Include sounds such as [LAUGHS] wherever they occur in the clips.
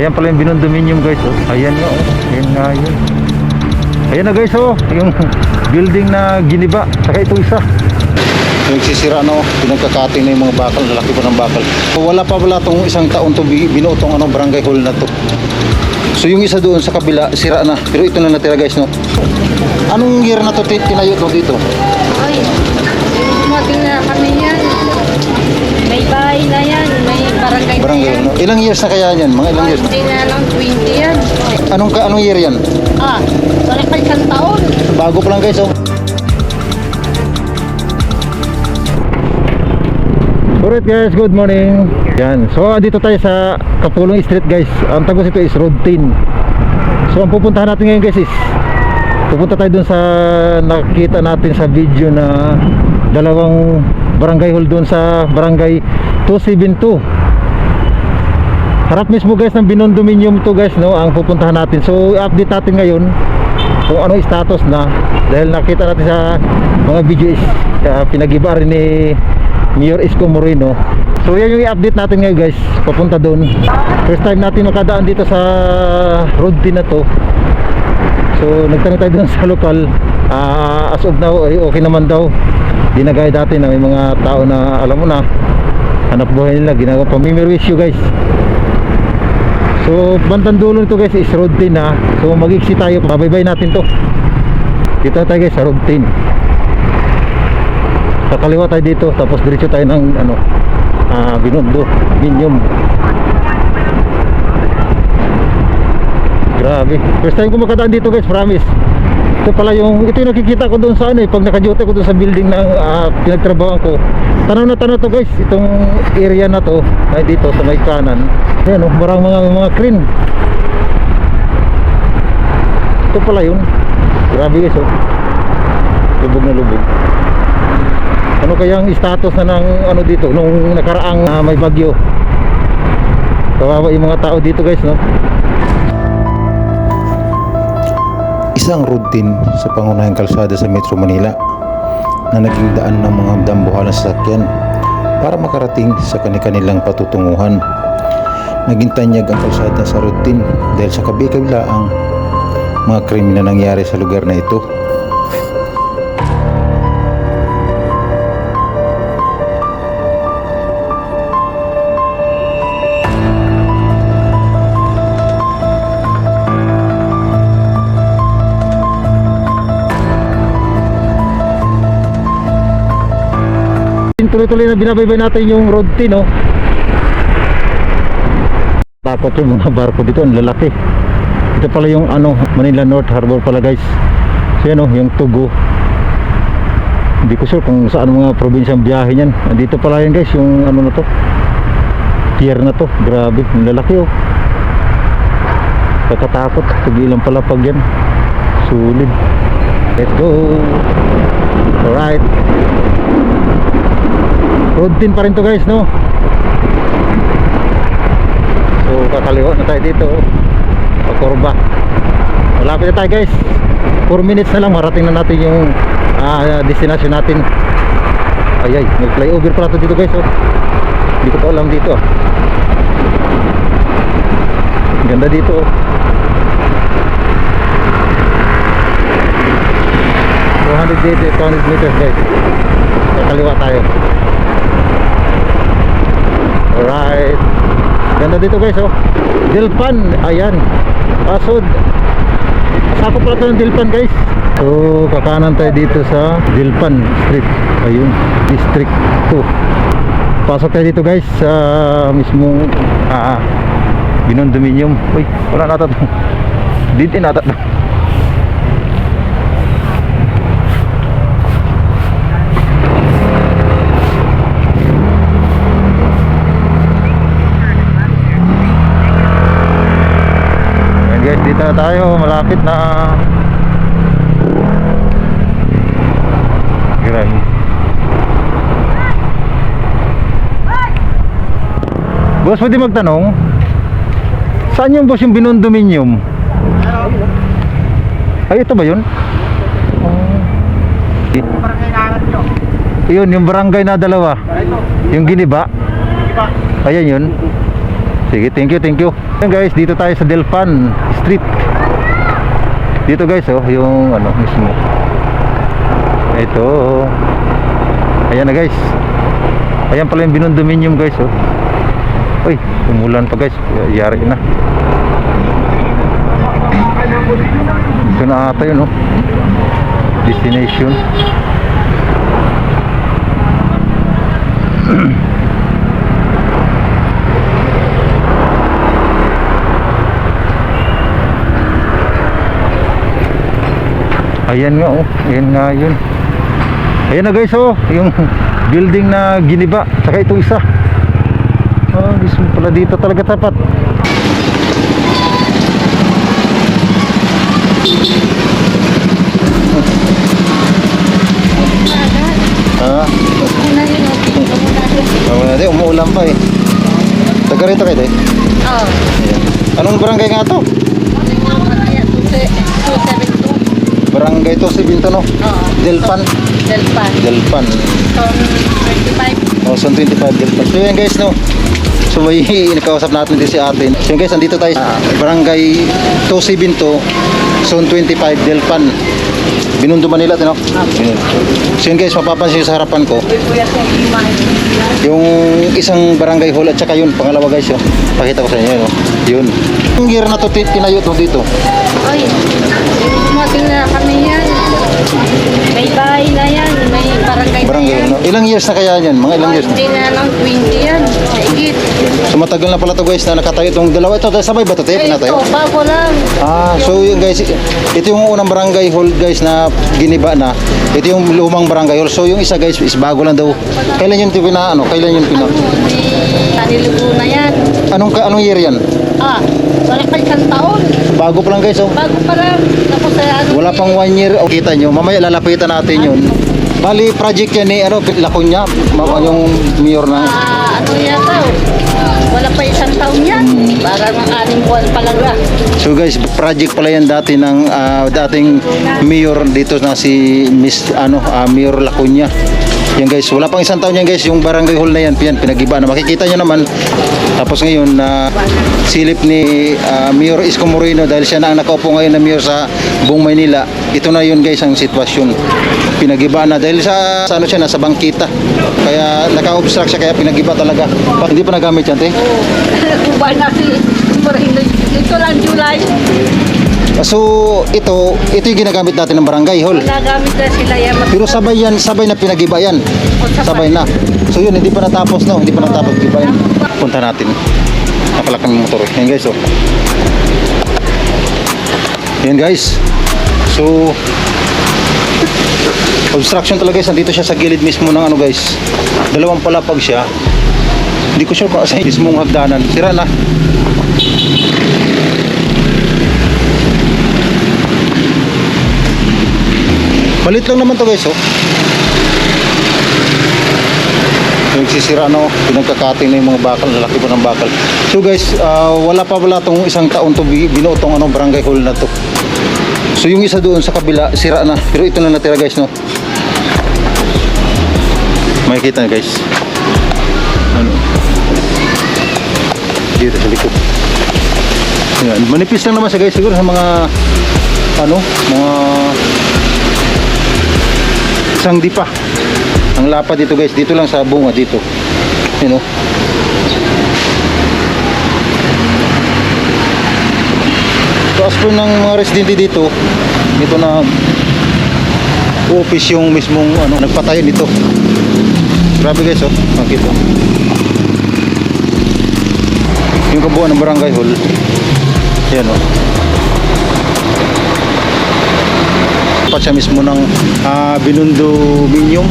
Ayan pala yung binondominium guys oh. Ayan nga oh. Ayan nga yun. Ayan na guys oh. Yung [LAUGHS] building na giniba. Saka ito isa. Nagsisira na oh, pinagkakating na yung mga bakal, lalaki pa ng bakal. So, wala pa wala tong isang taon to bi- binuo tong anong barangay hall na to. So yung isa doon sa kabila, sira na. Pero ito na natira guys, no? Anong year na to ti- tinayo to dito? Ay, dumating na kami yan. May bahay na yan, may barangay, Barangay, no? Ilang years na kaya yan? Mga ilang years? Hindi na lang 20 yan. Anong, ka, anong year yan? Ah, wala pa isang taon. Bago pa lang guys, oh. Alright guys, good morning. Yan. So dito tayo sa Kapulong Street guys. Ang tagos ito is Road 10. So ang pupuntahan natin ngayon guys is pupunta tayo dun sa nakita natin sa video na dalawang barangay hall dun sa barangay 272. Harap mismo guys ng binondominium to guys no? Ang pupuntahan natin. So update natin ngayon kung anong status na dahil nakita natin sa mga video is uh, pinagiba rin ni Mayor Isko Moreno. So yan yung i-update natin ngayon guys. Papunta doon. First time natin makadaan dito sa road din na to. So nagtanong tayo doon [LAUGHS] sa lokal. Ah, as of now ay okay naman daw. Di na gaya dati na may mga tao na alam mo na hanap buhay nila ginagawa. Pamimirwisyo guys So, bandang dulo nito guys is road 10 ha. So, mag-exit tayo. Babaybay natin to. Dito tayo guys sa road 10. Sa kaliwa tayo dito. Tapos diretso tayo ng ano, ah, Binondo, Binyom. Grabe. First time ko makadaan dito guys, promise. Ito pala yung, ito yung nakikita ko doon sa ano eh, pag nakajote ko doon sa building na ah, pinagtrabahoan ko. Tanaw na tanaw to guys, itong area na to, ay dito sa may kanan. Ayan oh, marang mga mga crane. Ito pala yun. Grabe guys oh. Lubog na lubog. Ano kaya ang status na ng ano dito nung nakaraang ah, may bagyo? Kawawa yung mga tao dito guys no. Isang routine sa pangunahing kalsada sa Metro Manila na naging daan ng mga dambuhalang sasakyan para makarating sa kanilang patutunguhan. Naging tanyag ang kalsada sa routine dahil sa kabi-kabila ang mga krimen na nangyari sa lugar na ito. Tuloy-tuloy na binabaybay natin yung road 10 no. Takot yung mga barko dito, ang lalaki. Ito pala yung ano, Manila North Harbor pala guys. So yan oh, yung Tugu. Hindi ko sure kung saan mga probinsyang biyahe niyan. Dito pala yan guys, yung ano na to. Pier na to, grabe, ang lalaki oh. Kakatakot, tugilan pala pag yan. Sulit. Let's go. Alright. Road 10 pa rin to guys no? So kakaliwa na tayo dito. Pakurba Malapit na tayo guys. 4 minutes na lang marating na natin yung ah, destination natin. Ayay, may flyover pala to dito guys oh. Hindi ko pa alam dito ah. Ganda dito oh. 280, 200 meters guys. Kakaliwa tayo Alright. Ganda dito guys oh. Dilpan. Ayan. Pasod. Sakop pala ng Dilpan guys. So kakanan tayo dito sa Dilpan Street. Ayun. District 2. Pasok tayo dito guys sa mismong ah, binondominium. Uy, wala nata to. [LAUGHS] Dito nata. Ayan guys, dito na tayo, malapit na. Grabe. Boss, pwede magtanong? Saan yung boss yung binondominium? Ay, ito ba yun? Yun, yung barangay na dalawa. Yung giniba. Ayan yun. Sige, thank you, thank you. Guys, dito tayo sa Delpan Street. Dito guys, oh, yung ano mismo. Ito. Ayan na guys. Ayan pala yung binondominium guys, oh. Uy, umulan pa guys. Yari na. Ito na ata yun, oh. Destination. [CLEARS THROAT] Ayan nga oh, ayan nga yun. Ayan na guys oh, yung building na giniba, saka ito isa. Ah, mismo pala dito talaga tapat. Ah, oh. Oh, hindi, umuulan pa eh. Taga rito kayo eh. Oo. Anong barangay nga to? Barangay to si Binto no? Oo. Delpan. Delpan. Delpan. Ton 25. Oh, son 25 Delpan. So yan guys no. So may [LAUGHS] nakausap natin din si ate. So guys, andito tayo sa barangay 272, zone 25 Delpan. Binundo Manila, no? So yun guys, mapapansin sa harapan ko, yung isang barangay hall at saka yun, pangalawa guys, yun. Pakita ko sa inyo, no? Yun. Yung year na to, tin- tinayo to dito. Ay, dumating na kami bahay na yan. May barangay, Barangay, na yan. no? Ilang years na kaya yan? Mga ilang years? Hindi na lang 20 yan. Higit. So matagal na pala to guys na nakatayo itong dalawa. Ito, sabay ba ito? Na tayo? Ito, bago lang. Ah, so yun guys, ito yung unang barangay hall guys na giniba na. Ito yung lumang barangay hall. So yung isa guys is bago lang daw. Kailan yun pina ano? Kailan yun pina? Ano, kanilugo na yan. Anong anong year yan? Ah, wala isang taon. Bago pa lang guys oh. Bago pa lang. Tapos sa ano. Wala pang one year. Oh, kita nyo, mamaya lalapitan natin yun. Bali, project yan ni ano, Laconya, ma- yung mayor na. Ah, ano yata. oh. Wala pa isang taon yan. Para mga aning buwan pa lang na. So guys, project pala yan dati ng ah, dating mayor dito na si Miss ano, ah, Mayor Lacunya. Yan guys, wala pang isang taon yan guys, yung barangay hall na yan, yan pinag-iba na makikita nyo naman. Tapos ngayon na silip ni ah, Mayor Isko Moreno dahil siya na ang nakaupo ngayon na mayor sa buong Maynila. Ito na yun guys ang sitwasyon. Pinag-iba na dahil sa, sa ano siya nasa bangkita. Kaya naka-obstruct siya kaya pinag-iba talaga. Hindi pa nagamit yan, te? [LAUGHS] Kuba na si Moreno. Ito lang July. So ito, ito yung ginagamit natin ng barangay hall. Nagamit na sila yan. Pero sabay yan, sabay na pinagiba yan. Sabay na. So yun, hindi pa natapos no, hindi pa natapos giba yan. Punta natin. Nakalakang motor. Yan guys, oh. Yan guys. So obstruction talaga guys, nandito siya sa gilid mismo ng ano guys. Dalawang palapag siya. Hindi ko sure kung sa mismong hagdanan. Sira na. Malit lang naman to guys, oh. Nagsisira no, pinagkakating na yung mga bakal, lalaki pa ng bakal. So guys, ah, wala pa wala tong isang taon to bi- binuo tong ano, barangay hall na to. So yung isa doon sa kabila, sira na. Pero ito na natira guys, no. Makikita niyo guys. Ano? Dito sa likod. Yan. Manipis lang naman siya guys, siguro sa mga ano, mga isang dipa. Ang lapa dito guys, dito lang sa bunga dito. You know. So as per ng mga residente dito, dito na office yung mismong ano, nagpatayo nito. Grabe guys, oh. Makita. Yung kabuuan ng barangay hall. Yan oh. Tapat siya mismo ng ah, Binundo Minium.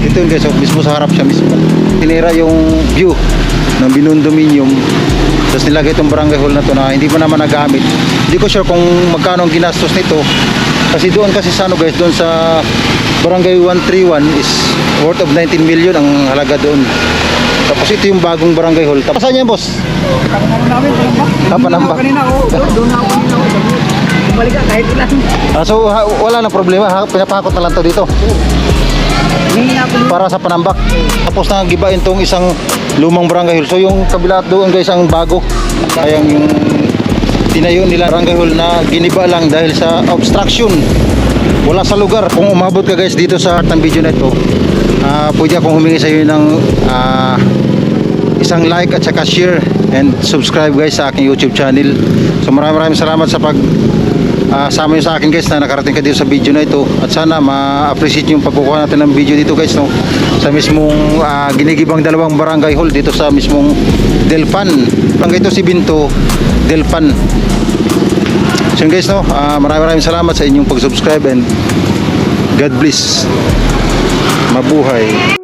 Ito yun guys, oh, mismo sa harap siya mismo. Tinira yung view ng Binundo Minium. Tapos nilagay itong barangay hall na to na hindi pa naman nagamit. Hindi ko sure kung magkano ang ginastos nito. Kasi doon kasi sa ano guys, doon sa barangay 131 is worth of 19 million ang halaga doon. Tapos ito yung bagong barangay hall. Tapos saan yan boss? Ah, Panambak. Kanina ako, doon ako kanina ako. Balik ka, kahit ilan. Ah, so ha, wala na problema, ha? pinapakot na lang to dito para sa panambak. Tapos na gibain tong isang lumang barangay hall. So yung kabila doon guys ang bago. Kaya yung tinayo nila barangay hall na giniba lang dahil sa obstruction. Wala sa lugar. Kung umabot ka guys dito sa ng video na ito, ah, pwede akong humingi sa iyo ng ah, isang like at saka share and subscribe guys sa aking YouTube channel. So maraming maraming salamat sa pag ah, sama nyo sa akin guys na nakarating ka dito sa video na ito. At sana ma-appreciate yung pagkukuha natin ng video dito guys no? Sa mismong ah, ginigibang dalawang barangay hall dito sa mismong Delpan. Barangay ito si Binto Delpan. So guys no? Ah, maraming maraming salamat sa inyong pag-subscribe and God bless. Mabuhay